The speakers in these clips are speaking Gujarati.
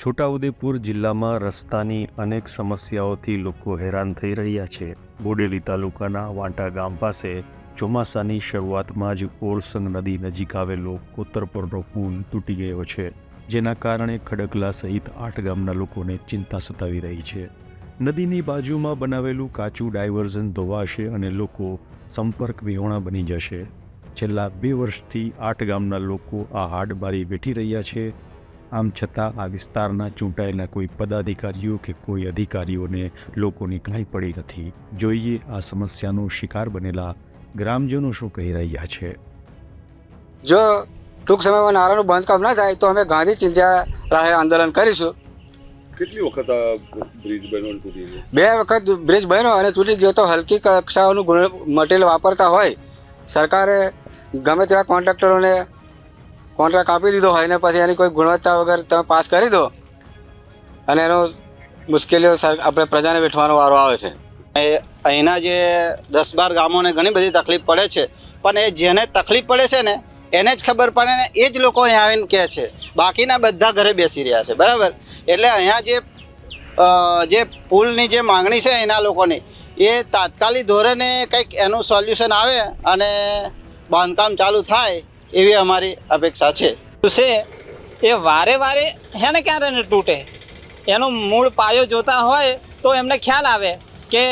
છોટાઉદેપુર જિલ્લામાં રસ્તાની અનેક સમસ્યાઓથી લોકો હેરાન થઈ રહ્યા છે. બોડેલી તાલુકાના વાંટા ગામ પાસે ચોમાસાની શરૂઆતમાં જ ઓરસંગ નદી નજીક આવેલો કોતરપરનો પુલ તૂટી ગયો છે, જેના કારણે ખડકલા સહિત આઠ ગામના લોકોને ચિંતા સતાવી રહી છે. નદીની બાજુમાં બનાવેલું કાચું ડાયવર્ઝન ધોવાશે અને લોકો સંપર્ક વિહોણા બની જશે. છેલ્લા બે વર્ષથી આઠ ગામના લોકો આ હાડબારી વેઠી રહ્યા છે. આમ છતાં આ વિસ્તારના ચૂંટાયેલા કોઈ પદાધિકારીઓ કે કોઈ અધિકારીઓને લોકોની કાંઈ પડી નથી. જોઈએ આ સમસ્યાનો શિકાર બનેલા ગ્રામજનો શું કહી રહ્યા છે. જો ટૂંક સમયમાં નારાનું બાંધકામ ના થાય તો અમે ગાંધી ચિંધ્યા રાહે આંદોલન કરીશું. કેટલી વખત આ બ્રિજ બન્યો તૂટી ગયો? બે વખત બ્રિજ બન્યો અને તૂટી ગયો તો હલકી કક્ષાઓનું મટીરિયલ વાપરતા હોય. સરકારે ગમે તેવા કોન્ટ્રાક્ટરોને કોન્ટ્રાક્ટ આપી દીધો હોય ને પછી એની કોઈ ગુણવત્તા વગર તમે પાસ કરી દો. અને એનો મુશ્કેલીઓ આપણે પ્રજાને વેઠવાનો વારો આવે છે. અહીંના જે દસ બાર ગામોને ઘણી બધી તકલીફ પડે છે. પણ એ જેને તકલીફ પડે છે ને, એને જ ખબર પડે ને, એ જ લોકો અહીંયા આવીને કહે છે. બાકીના બધા ઘરે બેસી રહ્યા છે, બરાબર? એટલે અહીંયા જે જે પુલની જે માંગણી છે એના લોકોની, એ તાત્કાલિક ધોરણે કંઈક એનું સોલ્યુશન આવે અને બાંધકામ ચાલુ થાય એવી અમારી અપેક્ષા છે. છે. એ વારે વારે હેને ક્યારે ને તૂટે? એનો મૂળ પાયો જોતા હોય તો એમને ખ્યાલ આવે કે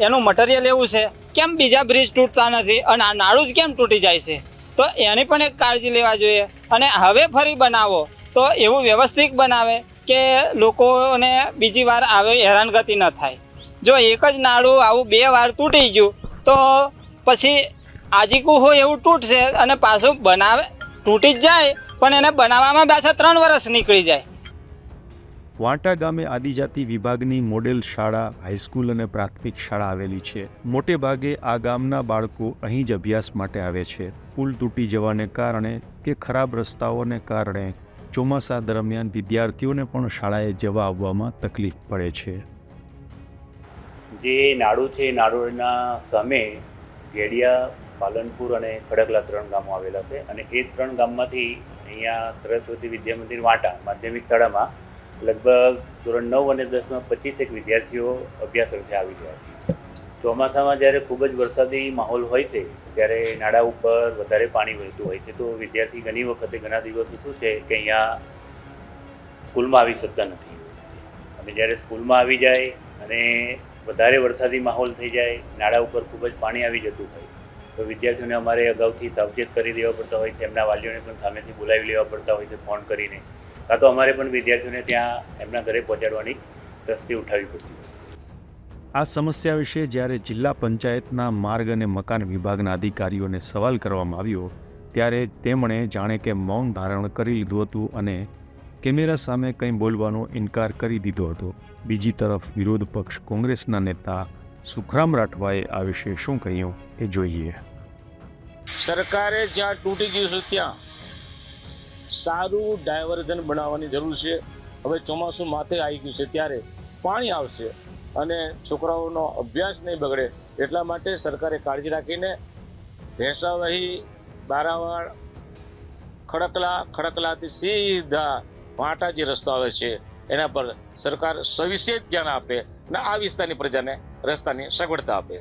એનું મટીરિયલ એવું છે. કેમ બીજા બ્રિજ તૂટતા નથી અને આ નાળું જ કેમ તૂટી જાય છે? તો એની પણ એક કાળજી લેવા જોઈએ. અને હવે ફરી બનાવો તો એવું વ્યવસ્થિત બનાવે કે લોકોને બીજી વાર આવે હેરાનગતિ ન થાય. જો એક જ નાળું આવું બે વાર તૂટી ગયું તો પછી આજીકું હોય એવું તૂટશે અને પાછું બનાવે તૂટી જ જાય પણ એને બનાવવામાં પાછા ત્રણ વર્ષ નીકળી જાય. વાંટા ગામે આદિજાતિ વિભાગની મોડેલ શાળા હાઈસ્કૂલ અને પ્રાથમિક શાળા આવેલી છે. મોટે ભાગે આ ગામના બાળકો અહીં જ અભ્યાસ માટે આવે છે. પુલ તૂટી જવાને કારણે કે ખરાબ રસ્તાઓને કારણે ચોમાસા દરમિયાન વિદ્યાર્થીઓને પણ શાળાએ જવા આવવામાં તકલીફ પડે છે. જે નાડું છે નાડુના સામે ગેડિયા પાલનપુર અને ખડકલા ત્રણ ગામો આવેલા છે. અને એ ત્રણ ગામમાંથી અહીંયા સરસ્વતી વિદ્યા મંદિર વાંટા માધ્યમિક શાળામાં લગભગ ધોરણ નવ અને દસમાં પચીસેક વિદ્યાર્થીઓ અભ્યાસ અર્થે આવી ગયા છે. ચોમાસામાં જ્યારે ખૂબ જ વરસાદી માહોલ હોય છે, ત્યારે નાળા ઉપર વધારે પાણી વહેતું હોય છે. તો વિદ્યાર્થી ઘણી વખતે ઘણા દિવસો શું છે કે અહીંયા સ્કૂલમાં આવી શકતા નથી. અને જ્યારે સ્કૂલમાં આવી જાય અને વધારે વરસાદી માહોલ થઈ જાય, નાળા ઉપર ખૂબ જ પાણી આવી જતું હોય તો વિદ્યાર્થીઓને અમારે અગાઉથી સાવચેત કરી દેવા પડતા હોય છે, એમના વાલીઓને પણ સામેથી બોલાવી લેવા પડતા હોય છે ફોન કરીને. કાં તો અમારે પણ વિદ્યાર્થીઓને ત્યાં એમના ઘરે પહોંચાડવાની તસ્તી ઉઠાવવી પડતી આ સમસ્યા વિશે જ્યારે જિલ્લા પંચાયતના માર્ગ અને મકાન વિભાગના અધિકારીઓને સવાલ કરવામાં આવ્યો, ત્યારે તેમણે જાણે કે મૌન ધારણ કરી લીધું હતું અને કેમેરા સામે કંઈ બોલવાનો ઇનકાર કરી દીધો હતો. બીજી તરફ વિરોધ પક્ષ કોંગ્રેસના નેતા સુખરામ રાઠવાએ આ વિશે શું કહ્યું એ જોઈએ. સરકારે જ્યાં તૂટી ગયું છે ત્યાં સારું ડાયવર્ઝન બનાવવાની જરૂર છે. હવે ચોમાસું માથે આવી ગયું છે ત્યારે પાણી આવશે અને છોકરાઓનો અભ્યાસ નહીં બગડે એટલા માટે સરકારે કાળજી રાખીને ભેંસાવહી બારાવાડ ખડકલા, ખડકલાથી સીધા વાંટા જે રસ્તો આવે છે એના પર સરકાર સવિશેષ ધ્યાન આપે અને આ વિસ્તારની પ્રજાને રસ્તાની સગવડતા આપે.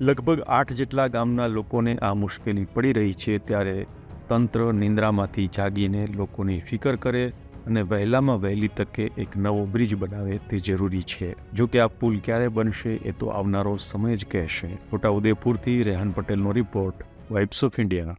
લગભગ આઠ જેટલા ગામના લોકોને આ મુશ્કેલી પડી રહી છે ત્યારે તંત્ર નિંદ્રામાંથી જાગીને લોકોની ફિકર કરે અને વહેલામાં વહેલી તકે એક નવો બ્રિજ બનાવે તે જરૂરી છે. જો કે આ પુલ ક્યારે બનશે એ તો આવનારો સમય જ કહેશે. છોટાઉદેપુરથી રેહાન પટેલનો રિપોર્ટ વાઇબ્સ ઓફ ઇન્ડિયા